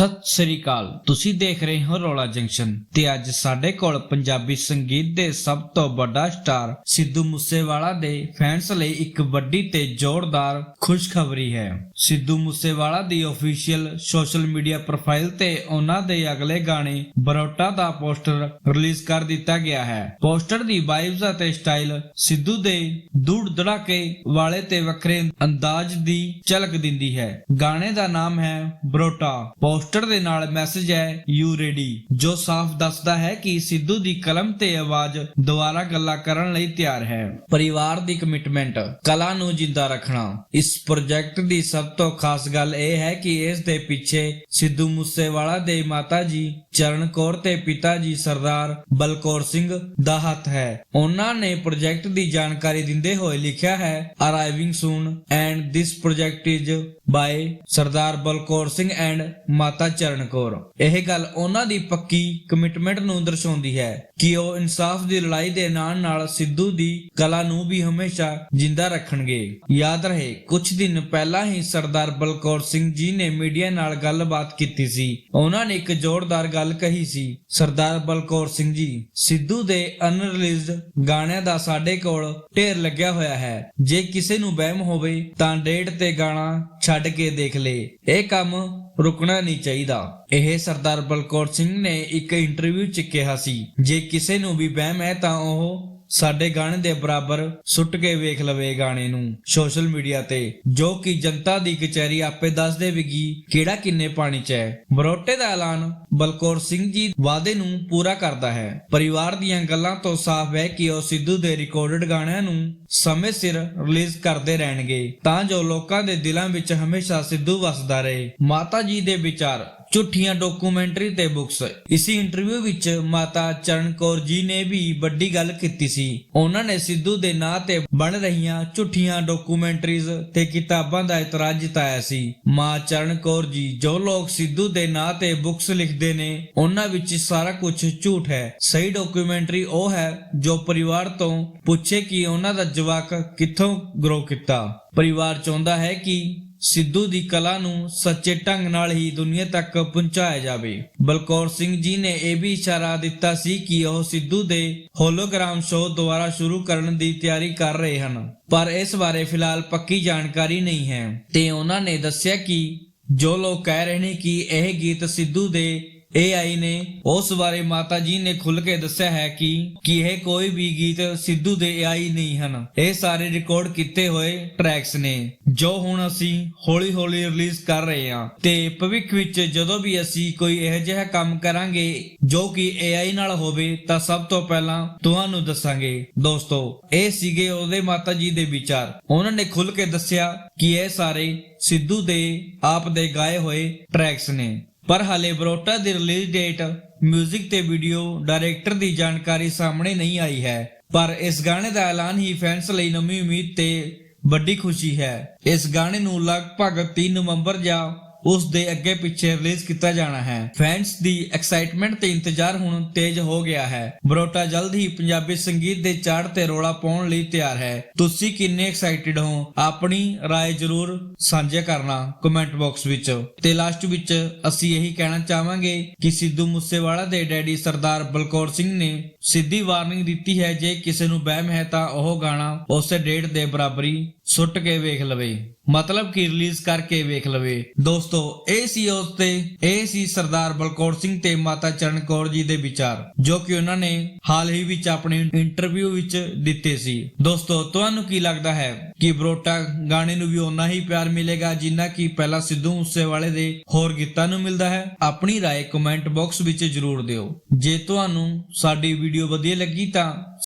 ਸਤਿ ਸ੍ਰੀ ਅਕਾਲ। ਤੁਸੀਂ ਦੇਖ ਰਹੇ ਹੋ ਰੋਲਾ ਜੰਕਸ਼ਨ ਤੇ ਅੱਜ ਸਾਡੇ ਕੋਲ ਪੰਜਾਬੀ ਸੰਗੀਤ ਦੇ ਸਭ ਤੋਂ ਵੱਡਾ ਸਟਾਰ ਸਿੱਧੂ ਮੂਸੇਵਾਲਾ ਦੇ ਫੈਨਸ ਲਈ ਇੱਕ ਵੱਡੀ ਤੇ ਜ਼ੋਰਦਾਰ ਖੁਸ਼ਖਬਰੀ ਹੈ। ਸਿੱਧੂ ਮੂਸੇਵਾਲਾ ਦੀ ਅਫੀਸ਼ੀਅਲ ਸੋਸ਼ਲ ਮੀਡੀਆ ਪ੍ਰੋਫਾਈਲ ਤੇ ਉਹਨਾਂ ਦੇ ਅਗਲੇ ਗਾਣੇ ਬਰੋਟਾ ਦਾ ਪੋਸਟਰ ਰਿਲੀਜ਼ ਕਰ ਦਿੱਤਾ ਗਿਆ ਹੈ। ਪੋਸਟਰ ਦੀ ਵਾਈਬਸ ਅਤੇ ਸਟਾਈਲ ਸਿੱਧੂ ਦੇ ਦੂੜ ਧੜਾਕੇ ਵਾਲੇ ਤੇ ਵੱਖਰੇ ਅੰਦਾਜ਼ ਦੀ ਝਲਕ ਦਿੰਦੀ ਹੈ। ਗਾਣੇ ਦਾ ਨਾਮ ਹੈ ਬਰੋਟਾ। ਪੋਸਟਰ ਦੇ ਨਾਲ ਮੈਸੇਜ ਹੈ ਯੂ ਰੈਡੀ, ਜੋ ਸਾਫ਼ ਦੱਸਦਾ ਹੈ ਕਿ ਸਿੱਧੂ ਦੀ ਕਲਮ ਤੇ ਆਵਾਜ਼ ਦੁਬਾਰਾ ਗੱਲਾਂ ਕਰਨ ਲਈ ਤਿਆਰ ਹੈ। ਪਰਿਵਾਰ ਦੀ ਕਮਿਟਮੈਂਟ ਕਲਾ ਨੂੰ ਜਿੰਦਾ ਰੱਖਣਾ। ਇਸ ਪ੍ਰੋਜੈਕਟ ਦੀ ਸਭ ਤੋਂ ਖਾਸ ਗੱਲ ਇਹ ਹੈ ਕਿ ਇਸ ਦੇ ਪਿੱਛੇ ਸਿੱਧੂ ਮੂਸੇਵਾਲਾ ਦੇ ਮਾਤਾ ਜੀ ਚਰਨ ਕੌਰ ਤੇ ਪਿਤਾ ਜੀ ਸਰਦਾਰ ਬਲਕੌਰ ਸਿੰਘ ਦਾ ਹੱਥ ਹੈ। ਉਹਨਾਂ ਨੇ ਪ੍ਰੋਜੈਕਟ ਦੀ ਜਾਣਕਾਰੀ ਦਿੰਦੇ ਹੋਏ ਲਿਖਿਆ ਹੈ arriving soon and this project is by Sardar Balkaur Singh and Mata Charan Kaur. ਇਹ ਗੱਲ ਉਹਨਾਂ ਦੀ ਪੱਕੀ ਕਮਿਟਮੈਂਟ ਨੂੰ ਦਰਸਾਉਂਦੀ ਹੈ ਕਿ ਉਹ ਇਨਸਾਫ ਦੀ ਲੜਾਈ ਦੇ ਨਾਲ ਨਾਲ ਸਿੱਧੂ ਦੀ ਕਲਾ ਨੂੰ ਵੀ ਹਮੇਸ਼ਾ ਜਿੰਦਾ ਰੱਖਣਗੇ। ਯਾਦ ਰਹੇ ਕੁਝ ਦਿਨ ਪਹਿਲਾਂ ਹੀ ਸਰਦਾਰ ਬਲਕੌਰ ਸਿੰਘ ਜੀ ਨੇ ਮੀਡੀਆ ਨਾਲ ਗੱਲਬਾਤ ਕੀਤੀ ਸੀ। ਉਹਨਾਂ ਨੇ ਇੱਕ ਜ਼ੋਰਦਾਰ ਗੱਲ ਕਹੀ ਸੀ, ਸਰਦਾਰ ਬਲਕੌਰ ਸਿੰਘ ਜੀ, ਸਿੱਧੂ ਦੇ ਅਨਰਿਲੀਜ਼ਡ ਗਾਣਿਆਂ ਦਾ ਸਾਡੇ ਕੋਲ ਢੇਰ ਲੱਗਿਆ ਹੋਇਆ ਹੈ। ਜੇ ਕਿਸੇ ਨੂੰ ਵਹਿਮ ਹੋਵੇ ਤਾਂ ਡੇਟ ਤੇ ਗਾਣਾ ਛੱਡ ਕੇ ਦੇਖ ਲੇ। ਇਹ ਕੰਮ ਰੁਕਣਾ ਨਹੀਂ ਚਾਹੀਦਾ। ਇਹ ਸਰਦਾਰ ਬਲਕੌਰ ਸਿੰਘ ਨੇ ਇੱਕ ਇੰਟਰਵਿਊ 'ਚ ਕਿਹਾ ਸੀ। ਜੇ ਕਿਸੇ ਨੂੰ ਵੀ ਵਹਿਮ ਹੈ ਤਾਂ ਉਹ ਸਾਡੇ ਗਾਣੇ ਦੇ ਬਰਾਬਰ ਸੁੱਟ ਕੇ ਵੇਖ ਲਵੇ ਗਾਣੇ ਨੂੰ ਸੋਸ਼ਲ ਮੀਡੀਆ ਤੇ, ਜੋ ਕਿ ਜਨਤਾ ਦੀ ਕਚਹਿਰੀ ਆਪੇ ਦੱਸ ਦੇਵੇਗੀ ਕਿਹੜਾ ਕਿੰਨੇ ਪਾਣੀ 'ਚ ਹੈ। ਬਰੋਟੇ ਦਾ ਐਲਾਨ ਬਲਕੌਰ ਸਿੰਘ ਜੀ ਵਾਅਦੇ ਨੂੰ ਪੂਰਾ ਕਰਦਾ ਹੈ। ਪਰਿਵਾਰ ਦੀਆਂ ਗੱਲਾਂ ਤੋਂ ਸਾਫ਼ ਹੈ ਕਿ ਉਹ ਸਿੱਧੂ ਦੇ ਰਿਕਾਰਡਡ ਗਾਣਿਆਂ ਨੂੰ ਸਮੇਂ ਸਿਰ ਰਿਲੀਜ਼ ਕਰਦੇ ਰਹਿਣਗੇ। ਤਾਂ ਜੋ ਲੋਕਾਂ ਦੇ ਦਿਲਾਂ ਵਿੱਚ ਹਮੇਸ਼ਾ ਸਿੱਧੂ ਵਸਦਾ ਰਹੇ। ਮਾਤਾ ਜੀ ਦੇ ਵਿਚਾਰ ਝੂਠੀਆਂ ਡਾਕੂਮੈਂਟਰੀ ਤੇ ਬੁੱਕਸ ਇਸੀ ਇੰਟਰਵਿਊ ਵਿੱਚ ਮਾਤਾ ਚਰਨ ਕੌਰ ਜੀ ਨੇ ਵੀ ਵੱਡੀ ਗੱਲ ਕੀਤੀ ਸੀ। ਉਹਨਾਂ ਨੇ ਸਿੱਧੂ ਦੇ ਨਾਂ ਤੇ ਬਣ ਰਹੀਆਂ ਝੂਠੀਆਂ ਡਾਕੂਮੈਂਟਰੀਜ਼ ਤੇ ਕਿਤਾਬਾਂ ਦਾ ਇਤਰਾਜ਼ ਜਤਾਇਆ ਸੀ। ਮਾਂ ਚਰਨ ਕੌਰ ਜੀ ਜੋ ਲੋਕ ਸਿੱਧੂ ਦੇ ਨਾਂ ਤੇ ਬੁੱਕਸ ਲਿਖਦੇ ਨੇ, ਉਹਨਾਂ ਵਿੱਚ ਸਾਰਾ ਕੁਝ ਝੂਠ ਹੈ। ਸਹੀ ਡਾਕੂਮੈਂਟਰੀ ਉਹ ਹੈ ਜੋ ਪਰਿਵਾਰ ਤੋਂ ਪੁੱਛੇ ਕਿ ਉਹਨਾਂ ਦਾ ਜਵਾਕ ਕਿੱਥੋਂ ਗਰੋ ਕੀਤਾ। ਪਰਿਵਾਰ ਚਾਹੁੰਦਾ ਹੈ ਕਿ ਸਿੱਧੂ ਦੀ ਕਲਾ ਨੂੰ ਸੱਚੇ ਢੰਗ ਨਾਲ ਹੀ ਦੁਨੀਆ ਤੱਕ ਪਹੁੰਚਾਇਆ ਜਾਵੇ। ਬਲਕੌਰ ਸਿੰਘ ਜੀ ਨੇ ਇਹ ਵੀ ਇਸ਼ਾਰਾ ਦਿੱਤਾ ਸੀ ਕਿ ਉਹ ਸਿੱਧੂ ਦੇ ਹੋਲੋਗ੍ਰਾਮ ਸ਼ੋਅ ਦੁਬਾਰਾ ਸ਼ੁਰੂ ਕਰਨ ਦੀ ਤਿਆਰੀ ਕਰ ਰਹੇ ਹਨ। ਪਰ ਇਸ ਬਾਰੇ ਫਿਲਹਾਲ ਪੱਕੀ ਜਾਣਕਾਰੀ ਨਹੀਂ ਹੈ। ਤੇ ਉਹਨਾਂ ਨੇ ਦੱਸਿਆ ਕਿ ਜੋ ਲੋਕ ਕਹਿ ਰਹੇ ਨੇ ਕਿ ਇਹ ਗੀਤ ਸਿੱਧੂ ਦੇ AI ਨੇ, ਉਸ ਬਾਰੇ ਮਾਤਾ ਜੀ ਨੇ ਖੁੱਲ ਕੇ ਦੱਸਿਆ ਹੈ ਕਿ ਕਿ ਇਹ ਕੋਈ ਵੀ ਗੀਤ ਸਿੱਧੂ ਦੇ AI ਨਹੀਂ ਹਨ। ਇਹ ਸਾਰੇ ਰਿਕਾਰਡ ਕੀਤੇ ਹੋਏ ਟਰੈਕਸ ਨੇ, ਜੋ ਹੁਣ ਅਸੀਂ ਹੌਲੀ-ਹੌਲੀ ਰਿਲੀਜ਼ ਕਰ ਰਹੇ ਹਾਂ। ਤੇ ਭਵਿੱਖ ਵਿੱਚ ਜਦੋਂ ਵੀ ਅਸੀਂ ਕੋਈ ਇਹੋ ਜਿਹਾ ਕੰਮ ਕਰਾਂਗੇ, ਜੋ ਕਿ AI ਨਾਲ ਹੋਵੇ, ਤਾਂ ਸਭ ਤੋਂ ਪਹਿਲਾਂ ਤੁਹਾਨੂੰ ਦੱਸਾਂਗੇ। ਦੋਸਤੋ, ਇਹ ਸੀਗੇ ਉਹਦੇ ਮਾਤਾ ਜੀ ਦੇ ਵਿਚਾਰ। ਉਹਨਾਂ ਨੇ ਖੁੱਲ ਕੇ ਦੱਸਿਆ ਕਿ ਇਹ ਸਾਰੇ ਸਿੱਧੂ ਦੇ ਆਪ ਦੇ ਗਾਏ ਹੋਏ ਟਰੈਕਸ ਨੇ। ਪਰ ਹਾਲੇ ਬਰੋਟਾ ਦੀ ਰਿਲੀਜ਼ ਡੇਟ 뮤직 ਤੇ ਵੀਡੀਓ ਡਾਇਰੈਕਟਰ ਦੀ ਜਾਣਕਾਰੀ ਸਾਹਮਣੇ ਨਹੀਂ ਆਈ ਹੈ। ਪਰ ਇਸ ਗਾਣੇ ਦਾ ਐਲਾਨ ਹੀ ਫੈਨਸ ਲਈ ਨਵੀਂ ਉਮੀਦ ਤੇ ਵੱਡੀ ਖੁਸ਼ੀ ਹੈ। ਇਸ ਗਾਣੇ ਨੂੰ ਲਗਭਗ 3 ਨਵੰਬਰ ਜਾਂ ਉਸ ਦੇ ਅੱਗੇ ਪਿੱਛੇ ਰਿਲੀਜ਼ ਕੀਤਾ ਜਾਣਾ ਹੈ ਫੈਨਸ ਦੀ ਐਕਸਾਈਟਮੈਂਟ ਤੇ ਇੰਤਜ਼ਾਰ ਹੁਣ ਤੇਜ਼ ਹੋ ਗਿਆ ਹੈ ਬਰੋਟਾ ਜਲਦ ਹੀ ਪੰਜਾਬੀ ਸੰਗੀਤ ਦੇ ਚਾੜ ਤੇ ਰੋਲਾ ਪਾਉਣ ਲਈ ਤਿਆਰ ਹੈ ਤੁਸੀਂ ਕਿੰਨੇ ਐਕਸਾਈਟਿਡ ਹੋ ਆਪਣੀ رائے ਜ਼ਰੂਰ ਸਾਂਝਾ ਕਰਨਾ ਕਮੈਂਟ ਬਾਕਸ ਵਿੱਚ ਤੇ ਲਾਸਟ ਵਿੱਚ ਅਸੀਂ ਇਹੀ ਕਹਿਣਾ ਚਾਹਾਂਗੇ ਕਿ ਸਿੱਧੂ ਮੂਸੇਵਾਲਾ ਦੇ ਡੈਡੀ ਸਰਦਾਰ ਬਲਕੌਰ ਸਿੰਘ ਨੇ ਸਿੱਧੀ ਵਾਰਨਿੰਗ ਦਿੱਤੀ ਹੈ ਜੇ ਕਿਸੇ ਨੂੰ ਵਹਿਮ ਹੈ ਤਾਂ ਉਹ ਗਾਣਾ ਉਸੇ ਡੇਟ ਦੇ ਬਰਾਬਰੀ ਸੁੱਟ ਕੇ ਵੇਖ ਲਵੇ ਮਤਲਬ ਕਿ ਰਿਲੀਜ਼ ਕਰਕੇ ਵੇਖ ਲਵੇ ਦੋਸਤੋ ਇਹ ਸੀ ਉਸ ਤੇ ਇਹ ਸੀ ਸਰਦਾਰ ਬਲਕੌਰ ਸਿੰਘ ਤੇ ਮਾਤਾ ਚਰਨ ਕੌਰ ਜੀ ਦੇ ਵਿਚਾਰ ਜੋ ਕਿ ਉਹਨਾਂ ਨੇ ਹਾਲ ਹੀ ਵਿੱਚ ਆਪਣੇ ਇੰਟਰਵਿਊ ਵਿੱਚ ਦਿੱਤੇ ਸੀ ਦੋਸਤੋ ਤੁਹਾਨੂੰ ਕੀ ਲੱਗਦਾ ਹੈ ਕਿ ਬਰੋਟਾ ਗਾਣੇ ਨੂੰ ਵੀ ਓਨਾ ਹੀ ਪਿਆਰ ਮਿਲੇਗਾ ਜਿੰਨਾ ਕਿ ਪਹਿਲਾਂ ਸਿੱਧੂ ਮੂਸੇਵਾਲੇ ਦੇ ਹੋਰ ਗੀਤਾਂ ਨੂੰ ਮਿਲਦਾ ਹੈ ਆਪਣੀ رائے ਕਮੈਂਟ ਬਾਕਸ ਵਿੱਚ ਜਰੂਰ ਦਿਓ ਜੇ ਤੁਹਾਨੂੰ ਸਾਡੀ ਵੀਡੀਓ ਵਧੀਆ ਲੱਗੀ ਤਾਂ